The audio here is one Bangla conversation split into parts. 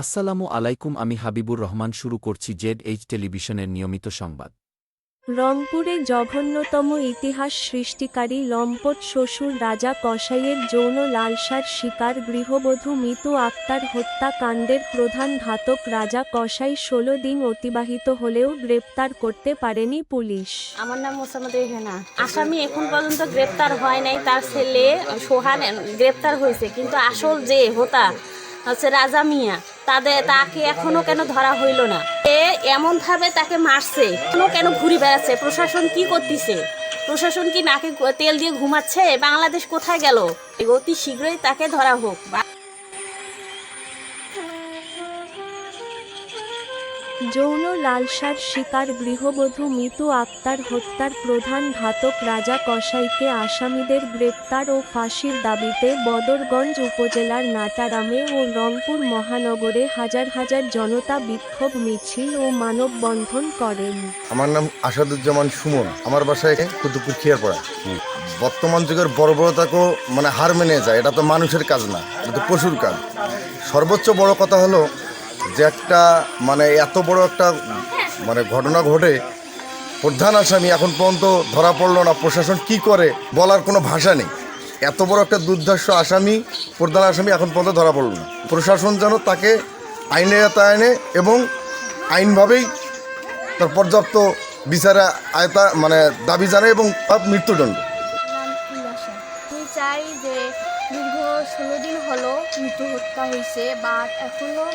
আসসালামু আলাইকুম আমি হাবিবুর রহমান শুরু করছি জেড এইচ টেলিভিশনের নিয়মিত সংবাদ। রংপুরে জঘন্যতম ইতিহাস সৃষ্টিকারী লম্পট শ্বশুর রাজা কসাইয়ের যৌন লালসার শিকার গৃহবধূ মিতু আক্তার হত্যাকাণ্ডের প্রধান ঘাতক রাজা কসাই ষোলো দিন অতিবাহিত হলেও গ্রেপ্তার করতে পারেনি পুলিশ। আমার নাম মোসাম্মদ রেহানা। আসামি এখন পর্যন্ত গ্রেপ্তার হয় নাই তার ছেলে সোহান গ্রেপ্তার হয়েছে। কিন্তু আসল যে হোতা হচ্ছে রাজা মিয়া। তাদের তাকে এখনও কেন ধরা হইল না? এ এমন ভাবে তাকে মারছে, এখনও কেন ঘুরে বেড়াচ্ছে? প্রশাসন কি করতেছে? প্রশাসন কি নাকে তেল দিয়ে ঘুমাচ্ছে? বাংলাদেশ কোথায় গেল? অতি শীঘ্রই তাকে ধরা হোক। যৌন লালসার শিকার গৃহবধূ মিতু আক্তার হত্যার প্রধান ঘাতক রাজা কসাইকে আসামিদের গ্রেপ্তার ও ফাঁসির দাবিতে বদরগঞ্জ উপজেলার নাটারামে ও রংপুর মহানগরে হাজার হাজার জনতা বিক্ষোভ মিছিল ও মানববন্ধন করেন। আমার নাম আসাদুজ্জামান সুমন। আমার বাসায় কুতুবপুর খিয়ারপাড়া। বর্তমান যুগের বর্বরতাকেও মানে হার মেনে যায়। এটা তো মানুষের কাজ না এটা তো পশুর কাজ। সর্বোচ্চ বড় কথা হলো যে একটা মানে এত বড় একটা মানে ঘটনা ঘটে, প্রধান আসামি এখন পর্যন্ত ধরা পড়ল না। প্রশাসন কি করে বলার কোনো ভাষা নেই। এত বড় একটা দুর্ধর্ষ আসামি, প্রধান আসামি এখন পর্যন্ত ধরা পড়ল না। প্রশাসন যেন তাকে আইনে আয়নে এবং আইনভাবেই তার পর্যাপ্ত বিচারে আয়তা মানে দাবি জানায় এবং তার মৃত্যুদণ্ড। চাই যে দীর্ঘ ষোলো দিন হলো মৃত্যু হত্যা হয়েছে বা এখনও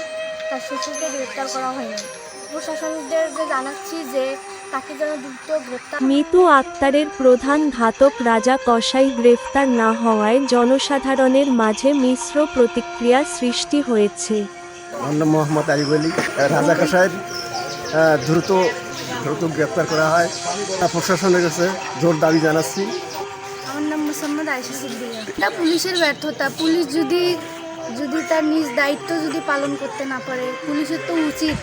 তার শ্বশুরকে গ্রেপ্তার করা হয়নি। প্রশাসনদের জানাচ্ছি যে তাকে যেন দ্রুত গ্রেপ্তার মিতু আক্তারের প্রধান ঘাতক রাজা কসাই গ্রেফতার না হওয়ায় জনসাধারণের মাঝে মিশ্র প্রতিক্রিয়া সৃষ্টি হয়েছে। আমার মোহাম্মদ আলী রাজা কাসাইয়ের দ্রুত দ্রুত গ্রেপ্তার করা হয়। প্রশাসনের কাছে জোর দাবি জানাচ্ছি। আমার নাম মোসাম্মদ আয়সা সিদ্দিকা। এটা পুলিশের ব্যর্থতা। পুলিশ যদি যদি তার নিজ দায়িত্ব যদি পালন করতে না পারে পুলিশের তো উচিত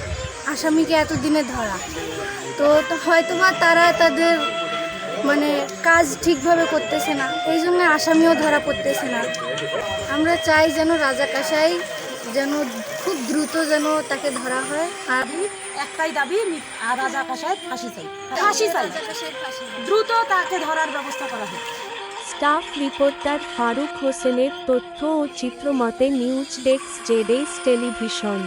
আসামিকে এতদিনে ধরা। তো তো হয়তোবা তারা তাদের মানে কাজ ঠিকভাবে করতেছে না এই জন্য আসামিও ধরা পড়তেছে না। আমরা চাই যেন রাজা কাসাই যেন খুব দ্রুত যেন তাকে ধরা হয়। আর একটাই দাবি রাজা কাসায় ফাঁসি চাই। ফাঁসি চাই। দ্রুত তাকে ধরার ব্যবস্থা করা হোক। স্টাফ রিপোর্টার ফারুক হোসেনের তথ্য ও চিত্রমতে নিউজ ডেস্ক জেডেস টেলিভিশন।